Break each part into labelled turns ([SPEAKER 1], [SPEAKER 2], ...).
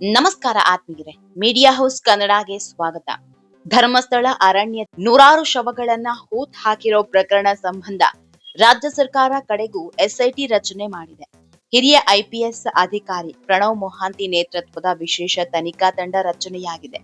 [SPEAKER 1] ನಮಸ್ಕಾರ ಆತ್ಮೀಯರೇ media house ಕನ್ನಡಗೆ ಸ್ವಾಗತ. ಧರ್ಮಸ್ಥಳ, ಅರಣ್ಯ, ನೂರಾರು ಶವಗಳನ್ನ ಹೂತ್ ಹಾಕಿರೋ ಪ್ರಕರಣ ಸಂಬಂಧ ರಾಜ್ಯ ಸರ್ಕಾರ ಕಡೆಗೂ ಎಸ್ಐಟಿ ರಚನೆ ಮಾಡಿದೆ. ಹಿರಿಯ ಐಪಿಎಸ್ ಅಧಿಕಾರಿ ಪ್ರಣವ್ ಮೊಹಾಂತಿ ನೇತೃತ್ವದ ವಿಶೇಷ ತನಿಖಾ ತಂಡ ರಚನೆಯಾಗಿದೆ.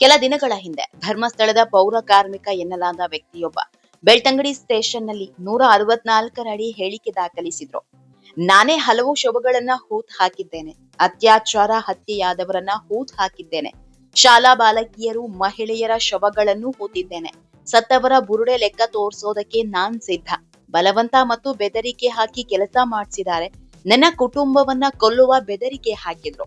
[SPEAKER 1] ಕೆಲ ದಿನಗಳ ಹಿಂದೆ ಧರ್ಮಸ್ಥಳದ ಪೌರ ಕಾರ್ಮಿಕ ಎನ್ನಲಾದ ವ್ಯಕ್ತಿಯೊಬ್ಬ ಬೆಳ್ತಂಗಡಿ ಸ್ಟೇಷನ್ನಲ್ಲಿ ನೂರ ಅರವತ್ನಾಲ್ಕರ ಅಡಿ ಹೇಳಿಕೆ ದಾಖಲಿಸಿದ್ರು. ನಾನೇ ಹಲವು ಶವಗಳನ್ನ ಹೂತ್ ಹಾಕಿದ್ದೇನೆ. ಅತ್ಯಾಚಾರ ಹತ್ಯೆಯಾದವರನ್ನ ಹೂತ್ ಹಾಕಿದ್ದೇನೆ. ಶಾಲಾ ಬಾಲಕಿಯರು ಮಹಿಳೆಯರ ಶವಗಳನ್ನು ಹೂತಿದ್ದೇನೆ. ಸತ್ತವರ ಬುರುಡೆ ಲೆಕ್ಕ ತೋರಿಸೋದಕ್ಕೆ ನಾನ್ ಸಿದ್ಧ. ಬಲವಂತ ಮತ್ತು ಬೆದರಿಕೆ ಹಾಕಿ ಕೆಲಸ ಮಾಡಿಸಿದ್ದಾರೆ. ನನ್ನ ಕುಟುಂಬವನ್ನ ಕೊಲ್ಲುವ ಬೆದರಿಕೆ ಹಾಕಿದ್ರು.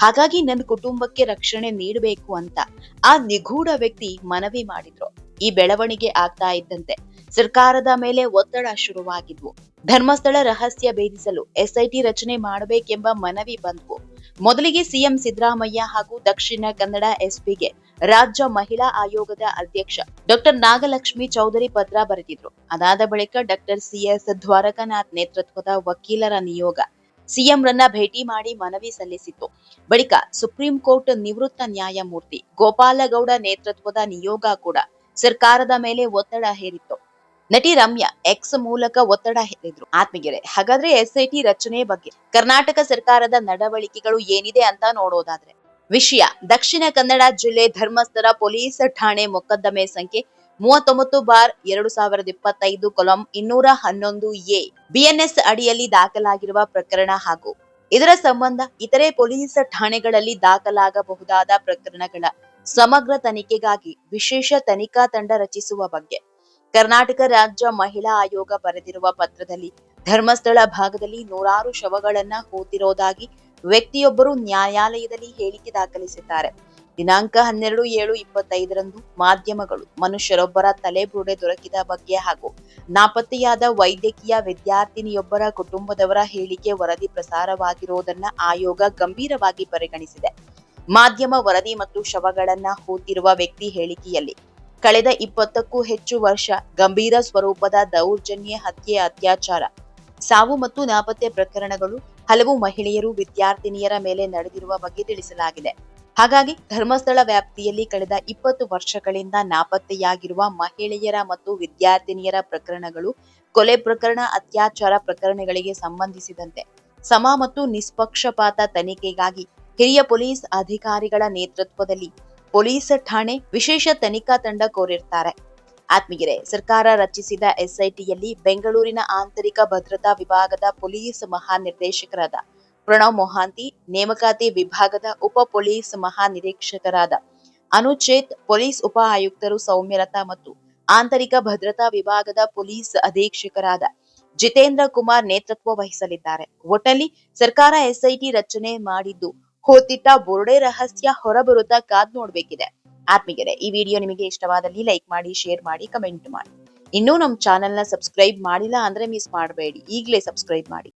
[SPEAKER 1] ಹಾಗಾಗಿ ನನ್ನ ಕುಟುಂಬಕ್ಕೆ ರಕ್ಷಣೆ ನೀಡಬೇಕು ಅಂತ ಆ ನಿಗೂಢ ವ್ಯಕ್ತಿ ಮನವಿ ಮಾಡಿದ್ರು. ಈ ಬೆಳವಣಿಗೆ ಆಗ್ತಾ ಇದ್ದಂತೆ. ಸರ್ಕಾರದ ಮೇಲೆ ಒತ್ತಡ ಶುರುವಾಗಿದ್ವು. ಧರ್ಮಸ್ಥಳ ರಹಸ್ಯ ಭೇದಿಸಲು ಎಸ್ಐಟಿ ರಚನೆ ಮಾಡಬೇಕೆಂಬ ಮನವಿ ಬಂದವು ಮೊದಲಿಗೆ ಸಿಎಂ ಸಿದ್ದರಾಮಯ್ಯ ಹಾಗೂ ದಕ್ಷಿಣ ಕನ್ನಡ ಎಸ್ಪಿಗೆ ರಾಜ್ಯ ಮಹಿಳಾ ಆಯೋಗದ ಅಧ್ಯಕ್ಷ ಡಾಕ್ಟರ್ ನಾಗಲಕ್ಷ್ಮಿ ಚೌಧರಿ ಪತ್ರ ಬರೆದಿದ್ರು. ಅದಾದ ಬಳಿಕ ಡಾಕ್ಟರ್ ಸಿಎಸ್ ದ್ವಾರಕನಾಥ್ ನೇತೃತ್ವದ ವಕೀಲರ ನಿಯೋಗ ಸಿಎಂ ರನ್ನ ಭೇಟಿ ಮಾಡಿ ಮನವಿ ಸಲ್ಲಿಸಿತ್ತು. ಬಳಿಕ ಸುಪ್ರೀಂ ಕೋರ್ಟ್ ನಿವೃತ್ತ ನ್ಯಾಯಮೂರ್ತಿ ಗೋಪಾಲಗೌಡ ನೇತೃತ್ವದ ನಿಯೋಗ ಕೂಡ ಸರ್ಕಾರದ ಮೇಲೆ ಒತ್ತಡ ಹೇರಿತ್ತು. ನಟಿ ರಮ್ಯಾ ಎಕ್ಸ್ ಮೂಲಕ ಒತ್ತಡ ಹೇರಿದ್ರು. ಆತ್ಮಗೆರೆ ಹಾಗಾದ್ರೆ ಎಸ್ಐಟಿ ರಚನೆ ಬಗ್ಗೆ ಕರ್ನಾಟಕ ಸರ್ಕಾರದ ನಡವಳಿಕೆಗಳು ಏನಿದೆ ಅಂತ ನೋಡೋದಾದ್ರೆ, ವಿಷಯ ದಕ್ಷಿಣ ಕನ್ನಡ ಜಿಲ್ಲೆ ಧರ್ಮಸ್ಥಳ ಪೊಲೀಸ್ ಠಾಣೆ ಮೊಕದ್ದಮೆ ಸಂಖ್ಯೆ ಮೂವತ್ತೊಂಬತ್ತು ಬಾರ್ ಎರಡು ಸಾವಿರದ ಇಪ್ಪತ್ತೈದು ಕೊಲಂ ಇನ್ನೂರ ಹನ್ನೊಂದು ಎ. ಬಿಎನ್ಎಸ್ ಅಡಿಯಲ್ಲಿ ದಾಖಲಾಗಿರುವ ಪ್ರಕರಣ ಹಾಗೂ ಇದರ ಸಂಬಂಧ ಇತರೆ ಪೊಲೀಸ್ ಠಾಣೆಗಳಲ್ಲಿ ದಾಖಲಾಗಬಹುದಾದ ಪ್ರಕರಣಗಳ ಸಮಗ್ರ ತನಿಖೆಗಾಗಿ ವಿಶೇಷ ತನಿಖಾ ತಂಡ ರಚಿಸುವ ಬಗ್ಗೆ ಕರ್ನಾಟಕ ರಾಜ್ಯ ಮಹಿಳಾ ಆಯೋಗ ಬರೆದಿರುವ ಪತ್ರದಲ್ಲಿ ಧರ್ಮಸ್ಥಳ ಭಾಗದಲ್ಲಿ ನೂರಾರು ಶವಗಳನ್ನ ಹೂತಿರೋದಾಗಿ ವ್ಯಕ್ತಿಯೊಬ್ಬರು ನ್ಯಾಯಾಲಯದಲ್ಲಿ ಹೇಳಿಕೆ ದಾಖಲಿಸಿದ್ದಾರೆ. ದಿನಾಂಕ ಹನ್ನೆರಡು ಏಳು ಇಪ್ಪತ್ತೈದರಂದು ಮಾಧ್ಯಮಗಳು ಮನುಷ್ಯರೊಬ್ಬರ ತಲೆಬುರುಡೆ ದೊರಕಿದ ಬಗ್ಗೆ ಹಾಗೂ ನಾಪತ್ತೆಯಾದ ವೈದ್ಯಕೀಯ ವಿದ್ಯಾರ್ಥಿನಿಯೊಬ್ಬರ ಕುಟುಂಬದವರ ಹೇಳಿಕೆ ವರದಿ ಪ್ರಸಾರವಾಗಿರುವುದನ್ನ ಆಯೋಗ ಗಂಭೀರವಾಗಿ ಪರಿಗಣಿಸಿದೆ. ಮಾಧ್ಯಮ ವರದಿ ಮತ್ತು ಶವಗಳನ್ನ ಹೂತಿರುವ ವ್ಯಕ್ತಿ ಹೇಳಿಕೆಯಲ್ಲಿ ಕಳೆದ ಇಪ್ಪತ್ತಕ್ಕೂ ಹೆಚ್ಚು ವರ್ಷ ಗಂಭೀರ ಸ್ವರೂಪದ ದೌರ್ಜನ್ಯ ಹತ್ಯೆ ಅತ್ಯಾಚಾರ. ಸಾವು ಮತ್ತು ನಾಪತ್ತೆ ಪ್ರಕರಣಗಳು ಹಲವು ಮಹಿಳೆಯರು ವಿದ್ಯಾರ್ಥಿನಿಯರ ಮೇಲೆ ನಡೆದಿರುವ ಬಗ್ಗೆ ತಿಳಿಸಲಾಗಿದೆ. ಹಾಗಾಗಿ ಧರ್ಮಸ್ಥಳ ವ್ಯಾಪ್ತಿಯಲ್ಲಿ ಕಳೆದ ಇಪ್ಪತ್ತು ವರ್ಷಗಳಿಂದ ನಾಪತ್ತೆಯಾಗಿರುವ ಮಹಿಳೆಯರ ಮತ್ತು ವಿದ್ಯಾರ್ಥಿನಿಯರ ಪ್ರಕರಣಗಳು ಕೊಲೆ ಪ್ರಕರಣ, ಅತ್ಯಾಚಾರ ಪ್ರಕರಣಗಳಿಗೆ ಸಂಬಂಧಿಸಿದಂತೆ ಸಮ ಮತ್ತು ನಿಷ್ಪಕ್ಷಪಾತ ತನಿಖೆಗಾಗಿ ಹಿರಿಯ ಪೊಲೀಸ್ ಅಧಿಕಾರಿಗಳ ನೇತೃತ್ವದಲ್ಲಿ ಪೊಲೀಸ್ ಠಾಣೆ ವಿಶೇಷ ತನಿಖಾ ತಂಡ ಕೋರಿರ್ತಾರೆ. ಆತ್ಮೀಗೆರೆ ಸರ್ಕಾರ ರಚಿಸಿದ ಎಸ್ಐಟಿಯಲ್ಲಿ ಬೆಂಗಳೂರಿನ ಆಂತರಿಕ ಭದ್ರತಾ ವಿಭಾಗದ ಪೊಲೀಸ್ ಮಹಾನಿರ್ದೇಶಕರಾದ ಪ್ರಣವ್ ಮೊಹಾಂತಿ, ನೇಮಕಾತಿ ವಿಭಾಗದ ಉಪ ಪೊಲೀಸ್ ಮಹಾನಿರೀಕ್ಷಕರಾದ ಅನುಚೇತ್, ಪೊಲೀಸ್ ಉಪ ಆಯುಕ್ತರು ಸೌಮ್ಯಲತಾ ಮತ್ತು ಆಂತರಿಕ ಭದ್ರತಾ ವಿಭಾಗದ ಪೊಲೀಸ್ ಅಧೀಕ್ಷಕರಾದ ಜಿತೇಂದ್ರ ಕುಮಾರ್ ನೇತೃತ್ವ ವಹಿಸಲಿದ್ದಾರೆ. ಒಟ್ಟಲ್ಲಿ ಸರ್ಕಾರ ಎಸ್ಐಟಿ ರಚನೆ ಮಾಡಿದ್ದು ಹೋತಿಟ್ಟ ಬೋರ್ಡೆ ರಹಸ್ಯ ಹೊರಬರುತ್ತಾ ಕಾದ್ ನೋಡ್ಬೇಕಿದೆ. ಆತ್ಮೀಗೆರೆ ಈ ವಿಡಿಯೋ ನಿಮಗೆ ಇಷ್ಟವಾದಲ್ಲಿ ಲೈಕ್ ಮಾಡಿ, ಶೇರ್ ಮಾಡಿ, ಕಮೆಂಟ್ ಮಾಡಿ. ಇನ್ನೂ ನಮ್ಮ ಚಾನೆಲ್ನ ಸಬ್ಸ್ಕ್ರೈಬ್ ಮಾಡಿಲ್ಲ ಅಂದ್ರೆ ಮಿಸ್ ಮಾಡಬೇಡಿ. ಈಗಲೇ ಸಬ್ಸ್ಕ್ರೈಬ್ ಮಾಡಿ.